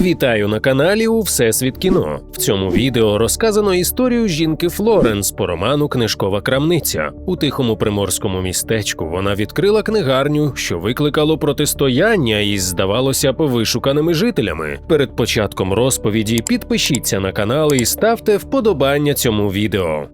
Вітаю на каналі у Всесвіт кіно. В цьому відео розказано історію жінки Флоренс по роману Книжкова крамниця. У тихому приморському містечку вона відкрила книгарню, що викликало протистояння із, здавалося вишуканими жителями. Перед початком розповіді підпишіться на канал і ставте вподобання цьому відео.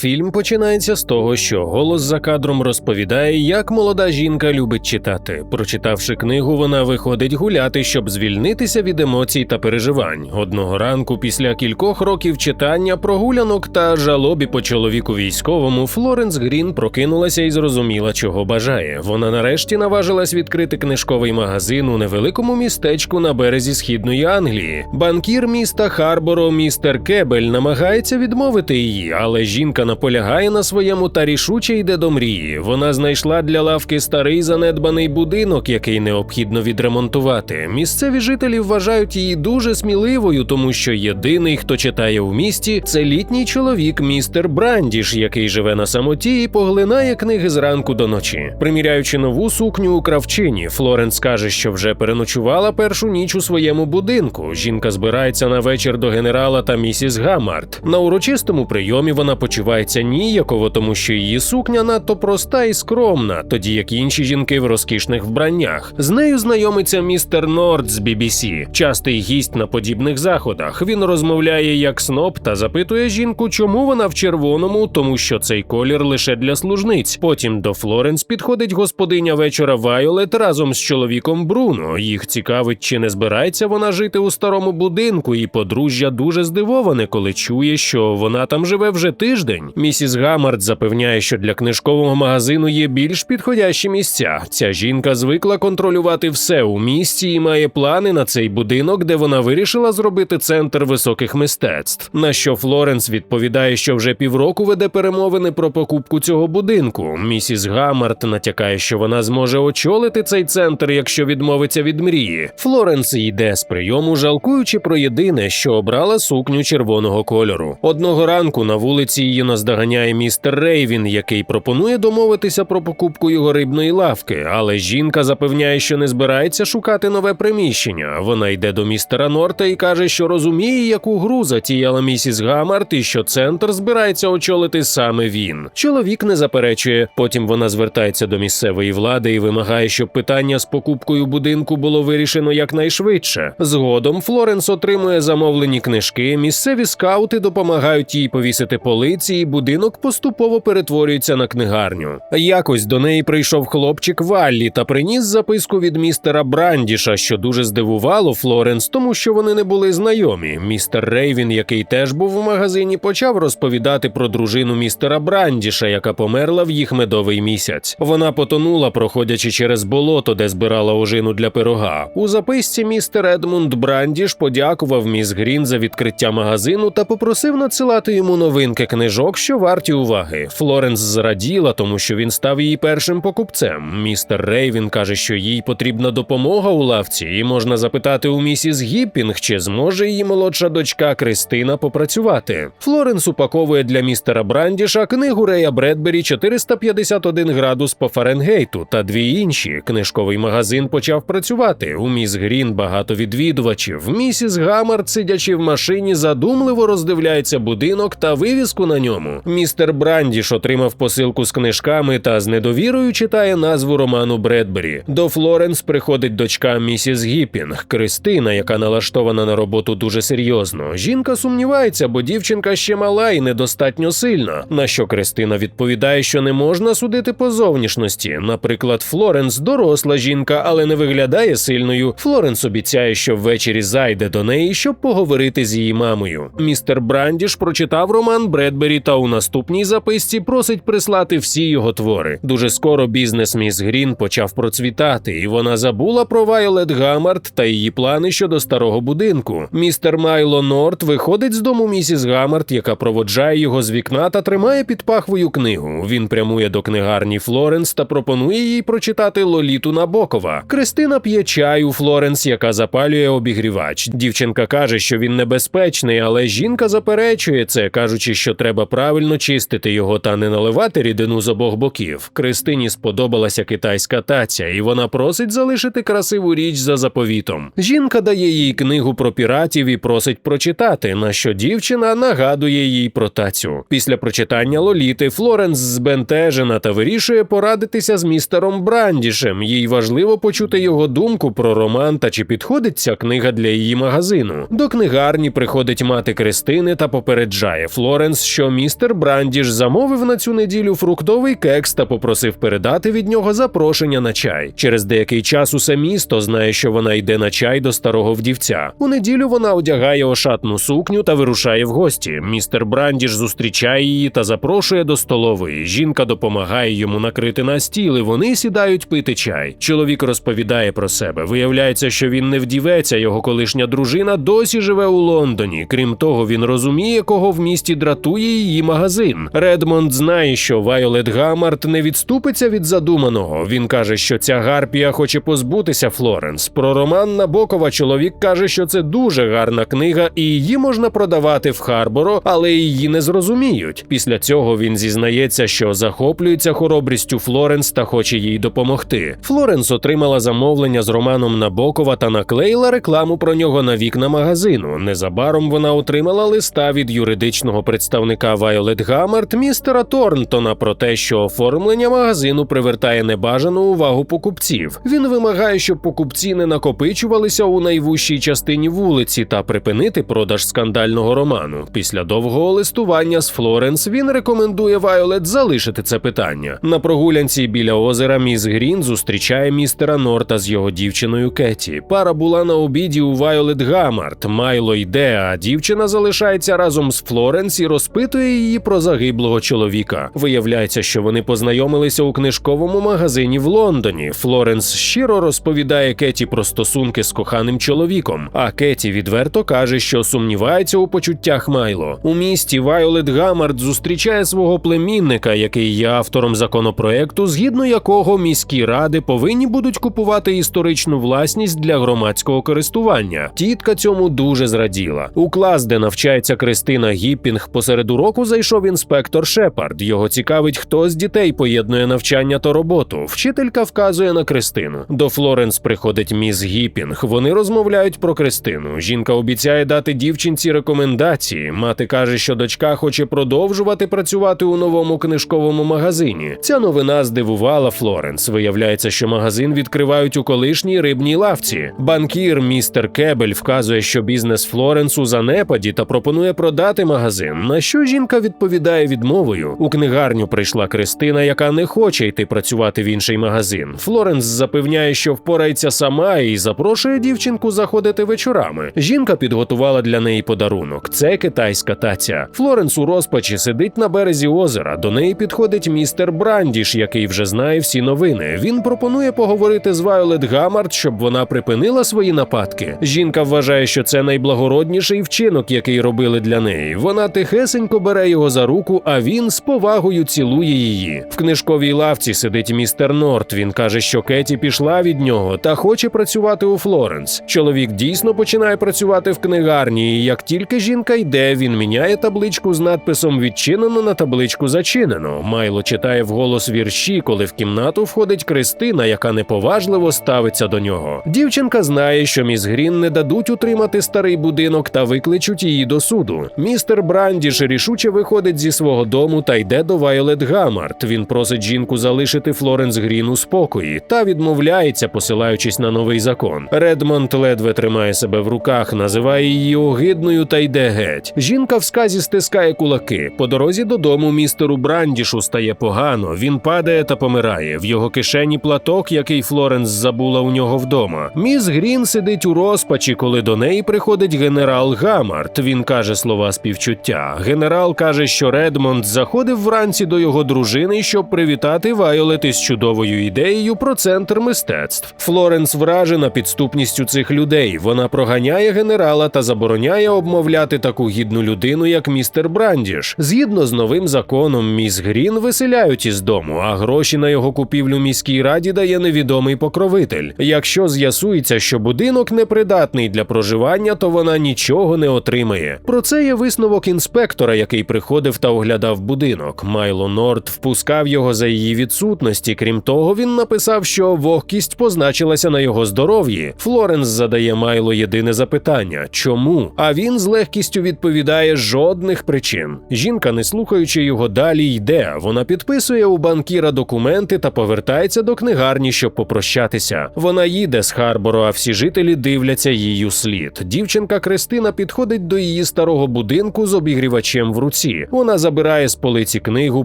Фільм починається з того, що голос за кадром розповідає, як молода жінка любить читати. Прочитавши книгу, вона виходить гуляти, щоб звільнитися від емоцій та переживань. Одного ранку, після кількох років читання, прогулянок та жалобі по чоловіку військовому, Флоренс Грін прокинулася і зрозуміла, чого бажає. Вона нарешті наважилась відкрити книжковий магазин у невеликому містечку на березі східної Англії. Банкір міста Харборо, містер Кебель, намагається відмовити її, але жінка наполягає на своєму та рішуче йде до мрії. Вона знайшла для лавки старий занедбаний будинок, який необхідно відремонтувати. Місцеві жителі вважають її дуже сміливою, тому що єдиний, хто читає у місті, це літній чоловік містер Брандіш, який живе на самоті і поглинає книги зранку до ночі. Приміряючи нову сукню у кравчині, Флоренс каже, що вже переночувала першу ніч у своєму будинку. Жінка збирається на вечір до генерала та місіс Гамарт. На урочистому прийомі вона почувається ніяково, тому що її сукня надто проста і скромна, тоді як інші жінки в розкішних вбраннях. З нею знайомиться містер Норд з BBC, частий гість на подібних заходах. Він розмовляє як сноб та запитує жінку, чому вона в червоному, тому що цей колір лише для служниць. Потім до Флоренс підходить господиня вечора Вайолет разом з чоловіком Бруно. Їх цікавить, чи не збирається вона жити у старому будинку, і подружжя дуже здивоване, коли чує, що вона там живе вже тиждень. Місіс Гамард запевняє, що для книжкового магазину є більш підходящі місця. Ця жінка звикла контролювати все у місті і має плани на цей будинок, де вона вирішила зробити центр високих мистецтв. На що Флоренс відповідає, що вже півроку веде перемовини про покупку цього будинку. Місіс Гамарт натякає, що вона зможе очолити цей центр, якщо відмовиться від мрії. Флоренс йде з прийому, жалкуючи про єдине, що обрала сукню червоного кольору. Одного ранку на вулиці її наздоганяє містер Рейвін, який пропонує домовитися про покупку його рибної лавки, але жінка запевняє, що не збирається шукати нове приміщення. Вона йде до містера Норта і каже, що розуміє, яку гру затіяла місіс Гамарт, і що центр збирається очолити саме він. Чоловік не заперечує. Потім вона звертається до місцевої влади і вимагає, щоб питання з покупкою будинку було вирішено якнайшвидше. Згодом Флоренс отримує замовлені книжки. Місцеві скаути допомагають їй повісити полиці, будинок поступово перетворюється на книгарню. Якось до неї прийшов хлопчик Валлі та приніс записку від містера Брандіша, що дуже здивувало Флоренс, тому що вони не були знайомі. Містер Рейвін, який теж був у магазині, почав розповідати про дружину містера Брандіша, яка померла в їх медовий місяць. Вона потонула, проходячи через болото, де збирала ожину для пирога. У записці містер Едмунд Брандіш подякував міс Грін за відкриття магазину та попросив надсилати йому новинки книжок, що варті уваги. Флоренс зраділа, тому що він став її першим покупцем. Містер Рейвін каже, що їй потрібна допомога у лавці, і можна запитати у місіс Гіппінг, чи зможе її молодша дочка Кристина попрацювати. Флоренс упаковує для містера Брандіша книгу Рея Бредбері 451 градус по Фаренгейту та дві інші. Книжковий магазин почав працювати. У міс Грін багато відвідувачів. Місіс Гамард, сидячи в машині, задумливо роздивляється будинок та вивіску на ньому. Містер Брандіш отримав посилку з книжками та з недовірою читає назву роману Бредбері. До Флоренс приходить дочка місіс Гіппінг, Кристина, яка налаштована на роботу дуже серйозно. Жінка сумнівається, бо дівчинка ще мала і недостатньо сильна. На що Кристина відповідає, що не можна судити по зовнішності. Наприклад, Флоренс доросла жінка, але не виглядає сильною. Флоренс обіцяє, що ввечері зайде до неї, щоб поговорити з її мамою. Містер Брандіш прочитав роман Бредбері та у наступній записці просить прислати всі його твори. Дуже скоро бізнес міс Грін почав процвітати, і вона забула про Вайолет Гамарт та її плани щодо старого будинку. Містер Майло Норт виходить з дому місіс Гамарт, яка проводжає його з вікна та тримає під пахвою книгу. Він прямує до книгарні Флоренс та пропонує їй прочитати Лоліту Набокова. Кристина п'є чай у Флоренс, яка запалює обігрівач. Дівчинка каже, що він небезпечний, але жінка заперечує це, кажучи, що треба правильно чистити його та не наливати рідину з обох боків, Кристині сподобалася китайська таця, і вона просить залишити красиву річ за заповітом. Жінка дає їй книгу про піратів і просить прочитати, на що дівчина нагадує їй про тацю. Після прочитання Лоліти Флоренс збентежена та вирішує порадитися з містером Брандішем. Їй важливо почути його думку про роман та чи підходить ця книга для її магазину. До книгарні приходить мати Кристини та попереджає Флоренс, що містер Брандіш замовив на цю неділю фруктовий кекс та попросив передати від нього запрошення на чай. Через деякий час усе місто знає, що вона йде на чай до старого вдівця. У неділю вона одягає ошатну сукню та вирушає в гості. Містер Брандіш зустрічає її та запрошує до столової. Жінка допомагає йому накрити на стіл, і вони сідають пити чай. Чоловік розповідає про себе. Виявляється, що він не вдівець, а його колишня дружина досі живе у Лондоні. Крім того, він розуміє, кого в місті дратує її магазин. Редмонд знає, що Вайолет Гамарт не відступиться від задуманого. Він каже, що ця гарпія хоче позбутися Флоренс. Про роман Набокова чоловік каже, що це дуже гарна книга, і її можна продавати в Харборо, але її не зрозуміють. Після цього він зізнається, що захоплюється хоробрістю Флоренс та хоче їй допомогти. Флоренс отримала замовлення з романом Набокова та наклеїла рекламу про нього на вікна магазину. Незабаром вона отримала листа від юридичного представника Вайолет Гаммерт містера Торнтона про те, що оформлення магазину привертає небажану увагу покупців. Він вимагає, щоб покупці не накопичувалися у найвужчій частині вулиці та припинити продаж скандального роману. Після довгого листування з Флоренс він рекомендує Вайолет залишити це питання. На прогулянці біля озера Міс Грін зустрічає містера Норта з його дівчиною Кеті. Пара була на обіді у Вайолет Гамарт. Майло йде, а дівчина залишається разом з Флоренс і розпитує її про загиблого чоловіка. Виявляється, що вони познайомилися у книжковому магазині в Лондоні. Флоренс щиро розповідає Кеті про стосунки з коханим чоловіком. А Кеті відверто каже, що сумнівається у почуттях Майло. У місті Вайолет Гамарт зустрічає свого племінника, який є автором законопроекту, згідно якого міські ради повинні будуть купувати історичну власність для громадського користування. Тітка цьому дуже зраділа. У клас, де навчається Кристина Гіппінг, посеред уроку зайшов інспектор Шепард. Його цікавить, хто з дітей поєднує навчання та роботу. Вчителька вказує на Кристину. До Флоренс приходить міс Гіппінг. Вони розмовляють про Кристину. Жінка обіцяє дати дівчинці рекомендації. Мати каже, що дочка хоче продовжувати працювати у новому книжковому магазині. Ця новина здивувала Флоренс. Виявляється, що магазин відкривають у колишній рибній лавці. Банкір містер Кебель вказує, що бізнес Флоренс у занепаді та пропонує продати магазин. На що жінка відповідає відмовою. У книгарню прийшла Кристина, яка не хоче йти працювати в інший магазин. Флоренс запевняє, що впорається сама і запрошує дівчинку заходити вечорами. Жінка підготувала для неї подарунок. Це китайська таця. Флоренс у розпачі сидить на березі озера. До неї підходить містер Брандіш, який вже знає всі новини. Він пропонує поговорити з Вайолет Гамарт, щоб вона припинила свої нападки. Жінка вважає, що це найблагородніший вчинок, який робили для неї. Вона тихесенько бере його за руку, а він з повагою цілує її. В книжковій лавці сидить містер Норт. Він каже, що Кеті пішла від нього та хоче працювати у Флоренс. Чоловік дійсно починає працювати в книгарні, і як тільки жінка йде, він міняє табличку з надписом Відчинено на табличку Зачинено. Майло читає вголос вірші, коли в кімнату входить Кристина, яка неповажливо ставиться до нього. Дівчинка знає, що міс Грін не дадуть утримати старий будинок та викличуть її до суду. Містер Брандіш рішуче виходить зі свого дому та йде до Вайолет Гамарт. Він просить жінку залишити Флоренс Грін у спокої та відмовляється, посилаючись на новий закон. Редмонд ледве тримає себе в руках, називає її огидною та йде геть. Жінка в сказі стискає кулаки. По дорозі додому містеру Брандішу стає погано. Він падає та помирає. В його кишені платок, який Флоренс забула у нього вдома. Міс Грін сидить у розпачі, коли до неї приходить генерал Гамарт. Він каже слова співчуття. Генерал каже, що Редмонд заходив вранці до його дружини, щоб привітати Вайолет із чудовою ідеєю про центр мистецтв. Флоренс вражена підступністю цих людей. Вона проганяє генерала та забороняє обмовляти таку гідну людину, як містер Брандіш. Згідно з новим законом, міс Грін виселяють із дому, а гроші на його купівлю міській раді дає невідомий покровитель. Якщо з'ясується, що будинок непридатний для проживання, то вона нічого не отримає. Про це є висновок інспектора, який приходив та оглядав будинок. Майло Норд впускав його за її відсутності. Крім того, він написав, що вогкість позначилася на його здоров'ї. Флоренс задає Майло єдине запитання: чому? А він з легкістю відповідає жодних причин. Жінка, не слухаючи його далі, йде. Вона підписує у банкіра документи та повертається до книгарні, щоб попрощатися. Вона їде з Харборо, а всі жителі дивляться у слід. Дівчинка Кристина підходить до її старого будинку з обігрівачем в руці. Вона забирає з полиці книгу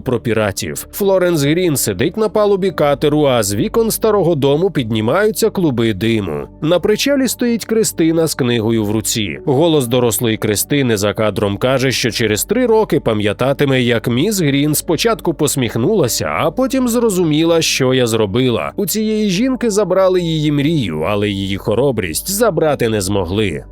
про піратів. Флоренс Грін сидить на палубі катеру, а з вікон старого дому піднімаються клуби диму. На причалі стоїть Кристина з книгою в руці. Голос дорослої Кристини за кадром каже, що через три роки пам'ятатиме, як міс Грін спочатку посміхнулася, а потім зрозуміла, що я зробила. У цієї жінки забрали її мрію, але її хоробрість забрати не змогли.